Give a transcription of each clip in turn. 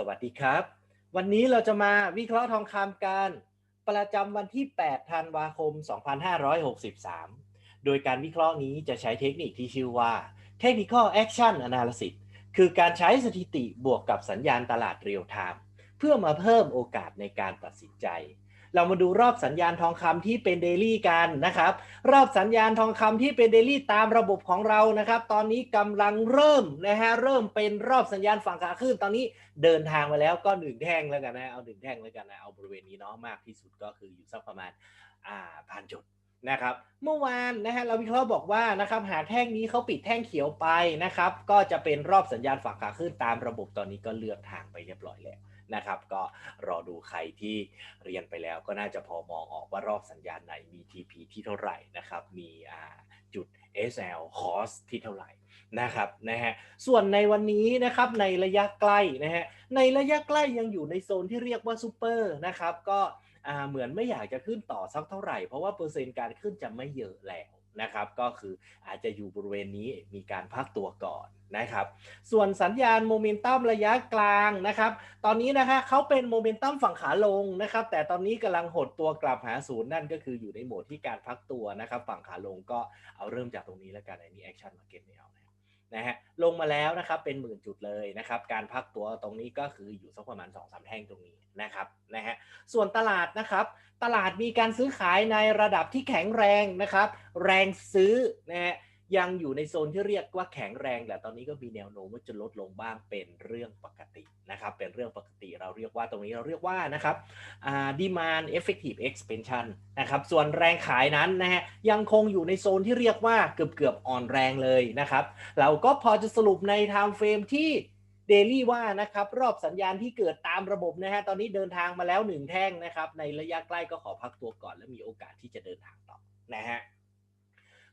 สวัสดีครับ วันนี้เราจะมาวิเคราะห์ทองคำกันประจำวันที่ 8 ธันวาคม 2563 โดยการวิเคราะห์นี้จะใช้เทคนิคที่ชื่อว่า Technical Action Analysis คือการใช้สถิติบวกกับสัญญาณตลาดเรียลไทม์เพื่อมาเพิ่มโอกาสในการตัดสินใจ เรามาดูรอบสัญญาณทองคำที่เป็นเดลี่กันนะครับ รอบสัญญาณทองคำที่เป็นเดลี่ตามระบบของเรานะครับ ตอนนี้กำลังเริ่มนะฮะเริ่มเป็นรอบสัญญาณฝั่งขาขึ้น ตอนนี้เดินทางมาแล้วก็หนึ่งแท่งแล้วกันนะเอาหนึ่งแท่งแล้วกันนะเอาบริเวณนี้เนาะมากที่สุดก็คืออยู่สักประมาณอ่าพันจุดนะครับเมื่อวานนะฮะเราวิเคราะห์บอกว่านะครับหาแท่งนี้เขาปิดแท่งเขียวไปนะครับ ก็จะเป็นรอบสัญญาณฝั่งขาขึ้นตามระบบตอนนี้ก็เลือกทางไปเรียบร้อยแล้ว นะครับ ก็รอดูใครที่เรียนไปแล้วก็น่าจะพอมองออกว่ารอบสัญญาณไหนมี TP ที่เท่าไหร่นะครับ มีจุด SL cost ที่เท่าไหร่นะครับนะฮะส่วนในวันนี้นะครับในระยะใกล้นะฮะในระยะใกล้ยังอยู่ในโซนที่เรียกว่าซูเปอร์นะครับก็เหมือนไม่อยากจะขึ้นต่อสักเท่าไหร่ เพราะว่าเปอร์เซ็นต์การขึ้นจะไม่เยอะแล้ว นะครับ ก็คืออาจจะอยู่บริเวณนี้มีการพักตัวก่อนนะครับ ส่วนสัญญาณโมเมนตัมระยะกลางนะครับ ตอนนี้นะคะเขาเป็นโมเมนตัมฝั่งขาลงนะครับ แต่ตอนนี้กำลังหดตัวกลับหาศูนย์นั่นก็คืออยู่ในโหมดที่การพักตัวนะครับ ฝั่งขาลงก็เอาเริ่มจากตรงนี้แล้วกันอันนี้แอคชั่นมาเก็ตไม่เอานะ ฮะลงมาแล้วนะครับเป็นหมื่นจุดเลยนะครับการพักตัวตรงนี้ก็คืออยู่สักประมาณ2อสแท่งตรงนี้นะครับนะฮะส่วนตลาดนะครับ ตลาดมีการซื้อขายในระดับที่แข็งแรงนะครับ แรงซื้อนะฮะ ยังอยู่ในโซนที่เรียกว่าแข็งแรงแต่ตอนนี้ก็มีแนวโน้มว่าจะลดลงบ้างเป็นเรื่องปกตินะครับ เป็นเรื่องปกติเราเรียกว่าตรงนี้เราเรียกว่านะครับ demand effective expansion นะครับ ส่วนแรงขายนั้นนะฮะยังคงอยู่ในโซนที่เรียกว่าเกือบเกือบอ่อนแรงเลยนะครับ เราก็พอจะสรุปใน time frame ที่เดลี่ว่านะครับรอบสัญญาณที่เกิดตามระบบนะฮะตอนนี้เดินทางมาแล้วหนึ่งแท่งนะครับ ในระยะใกล้ก็ขอพักตัวก่อน และมีโอกาสที่จะเดินทางต่อนะฮะ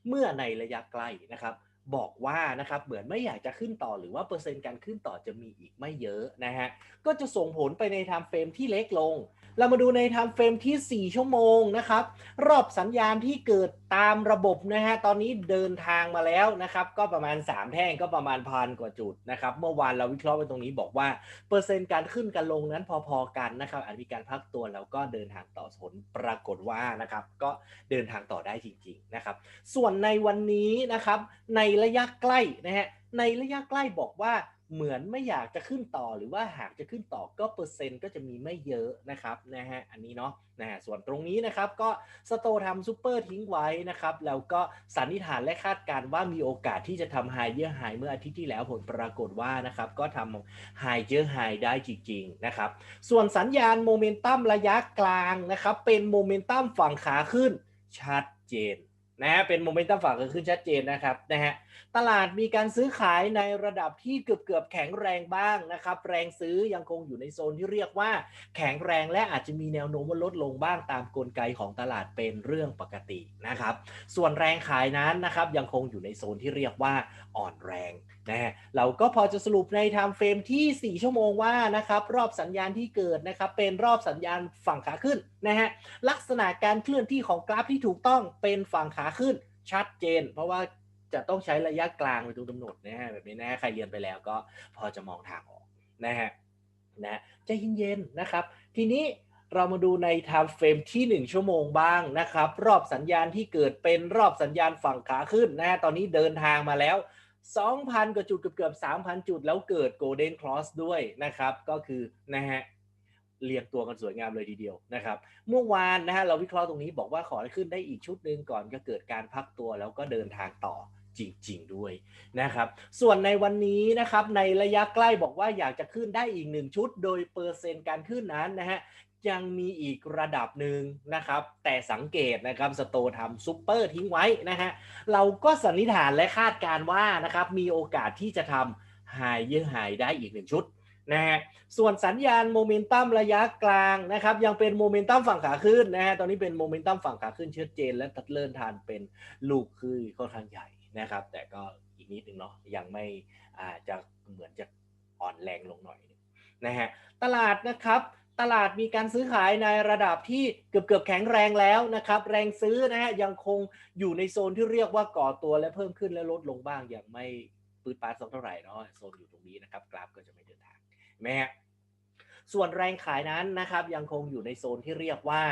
เมื่อในระยะใกล้นะครับ บอกว่านะครับเหมือนไม่อยากจะขึ้นต่อหรือว่าเปอร์เซ็นต์การขึ้นต่อจะมีอีกไม่เยอะนะฮะก็จะส่งผลไปในไทม์เฟรมที่เล็กลง เรามาดูในไทม์เฟรมที่ 4 ชั่วโมงนะครับ รอบสัญญาณที่เกิดตามระบบนะฮะตอนนี้เดินทางมาแล้วนะครับ ก็ประมาณ 3 แท่งก็ประมาณพันกว่าจุดนะครับ เมื่อวานเราวิเคราะห์ไปตรงนี้บอกว่าเปอร์เซ็นต์การขึ้นกันลงนั้นพอๆกันนะครับอาจมีการพักตัวแล้วก็เดินทางต่อผลปรากฏว่านะครับก็เดินทางต่อได้จริงๆนะครับ ส่วนในวันนี้นะครับในระยะใกล้นะฮะในระยะใกล้บอกว่าเหมือนไม่อยากจะขึ้นต่อหรือว่าหากจะขึ้นต่อก็เปอร์เซ็นต์ก็จะมีไม่เยอะนะครับนะฮะอันนี้เนาะนะฮะส่วนตรงนี้นะครับก็สโตทำซูเปอร์ทิ้งไว้นะครับแล้วก็สันนิษฐานและคาดการว่ามีโอกาสที่จะทำไฮเยอร์ไฮเมื่ออาทิตย์ที่แล้วผลปรากฏว่านะครับก็ทำไฮเยอร์ไฮได้จริงๆนะครับส่วนสัญญาณโมเมนตัมระยะกลางนะครับเป็นโมเมนตัมฝั่งขาขึ้นชัดเจน นะฮะเป็นโมเมนตัมฝั่งขาขึ้นชัดเจนนะครับนะฮะตลาดมีการซื้อขายในระดับที่เกือบเกือบแข็งแรงบ้างนะครับแรงซื้อยังคงอยู่ในโซนที่เรียกว่า แข็งแรงและอาจจะมีแนวโน้มว่าลดลงบ้างตามกลไกของตลาดเป็นเรื่องปกตินะครับ ส่วนแรงขายนั้นนะครับยังคงอยู่ในโซนที่เรียกว่าอ่อนแรง นะเราก็พอจะสรุปในไทม์เฟรมที่ 4 ชั่วโมงว่านะครับรอบสัญญาณที่เกิดนะครับเป็นรอบสัญญาณฝั่งขาขึ้นนะฮะลักษณะการเคลื่อนที่ของกราฟที่ถูกต้องเป็นฝั่งขาขึ้นชัดเจน เพราะว่าจะต้องใช้ระยะกลางเป็นตัวกำหนดนะฮะแบบนี้นะใครเรียนไปแล้วก็พอจะมองทางออกนะฮะนะใจเย็นๆนะครับ ทีนี้เรามาดูใน time frame ที่ 1 ชั่วโมงบ้างนะครับ รอบสัญญาณที่เกิดเป็นรอบสัญญาณฝั่งขาขึ้นนะตอนนี้เดินทางมาแล้ว 2,000 กว่าจุดเกือบเกือบ3,000 จุด แล้วเกิด golden cross ด้วยนะครับ ก็คือนะฮะเรียงตัวกันสวยงามเลยทีเดียวนะครับ เมื่อวานนะฮะเราวิเคราะห์ตรงนี้บอกว่าขอขึ้นได้อีกชุดหนึ่งก่อนจะเกิดการพักตัวแล้วก็เดินทางต่อจริง ๆ ด้วยนะครับ ส่วนในวันนี้นะครับในระยะใกล้บอกว่าอยากจะขึ้นได้อีกหนึ่งชุด โดยเปอร์เซ็นต์การขึ้นนั้นนะฮะ ยังมีอีกระดับหนึ่งนะครับ แต่สังเกตนะครับสโตทำซุปเปอร์ทิ้งไว้นะฮะเราก็สันนิษฐานและคาดการว่านะครับมีโอกาสที่จะทำไฮเยอร์ไฮได้อีกหนึ่งชุดนะฮะส่วนสัญญาณโมเมนตัมระยะกลางนะครับยังเป็นโมเมนตัมฝั่งขาขึ้นนะฮะตอนนี้เป็นโมเมนตัมฝั่งขาขึ้นชัดเจน และตัดเลื่อนทานเป็นลูกคือค่อนข้างใหญ่นะครับ แต่ก็อีกนิดนึงเนาะยังไม่อาจจะเหมือนจะอ่อนแรงลงหน่อยนะฮะตลาดนะครับ ตลาดมีการซื้อขายในระดับที่เกือบเกือบแข็งแรงแล้วนะครับ แรงซื้อนะฮะยังคงอยู่ในโซนที่เรียกว่าก่อตัวและเพิ่มขึ้นและลดลงบ้างอย่างไม่ปืดปาดสักเท่าไหร่เนาะโซนอยู่ตรงนี้นะครับ กราฟก็จะไม่เดินทางแม้ส่วนแรงขายนั้นนะครับยังคงอยู่ในโซนที่เรียกว่า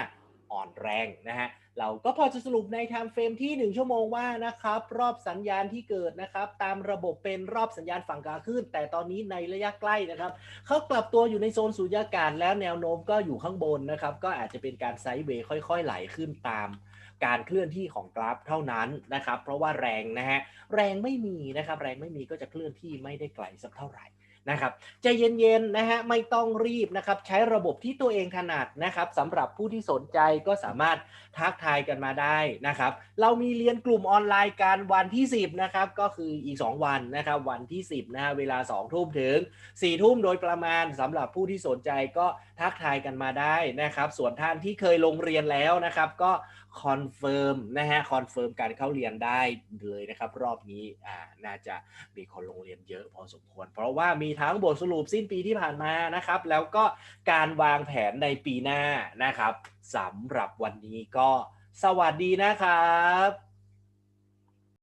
อ่อนแรงนะฮะเราก็พอจะสรุปในไทม์เฟรมที่ 1 ชั่วโมงว่านะครับ รอบสัญญาณที่เกิดนะครับ ตามระบบเป็นรอบสัญญาณฝั่งขาขึ้น แต่ตอนนี้ในระยะใกล้นะครับเขากลับตัวอยู่ในโซนสุญญากาศแล้วแนวโน้มก็อยู่ข้างบนนะครับ ก็อาจจะเป็นการไซด์เวย์ค่อย ๆ ไหลขึ้นตามการเคลื่อนที่ของกราฟเท่านั้นนะครับ เพราะว่าแรงนะฮะแรงไม่มีนะครับ แรงไม่มีก็จะเคลื่อนที่ไม่ได้ไกลสักเท่าไหร่ นะครับใจเย็นๆนะฮะไม่ต้องรีบนะครับใช้ระบบที่ตัวเองถนัดนะครับสำหรับผู้ที่สนใจก็สามารถทักทายกันมาได้นะครับ เรามีเรียนกลุ่มออนไลน์กันวันที่ 10นะครับก็คืออีก 2 วันนะครับวันที่ 10นะฮะเวลา 2 ทุ่มถึง 4 ทุ่มโดยประมาณสำหรับผู้ที่สนใจก็ทักทายกันมาได้นะครับ ส่วนท่านที่เคยลงเรียนแล้วนะครับ ก็คอนเฟิร์มนะฮะคอนเฟิร์มการเข้าเรียนได้เลยนะครับ รอบนี้อ่าน่าจะมีคนลงเรียนเยอะพอสมควร เพราะว่ามีทั้งบทสรุปสิ้นปีที่ผ่านมานะครับ แล้วก็การวางแผนในปีหน้านะครับสำหรับวันนี้ก็สวัสดีนะครับ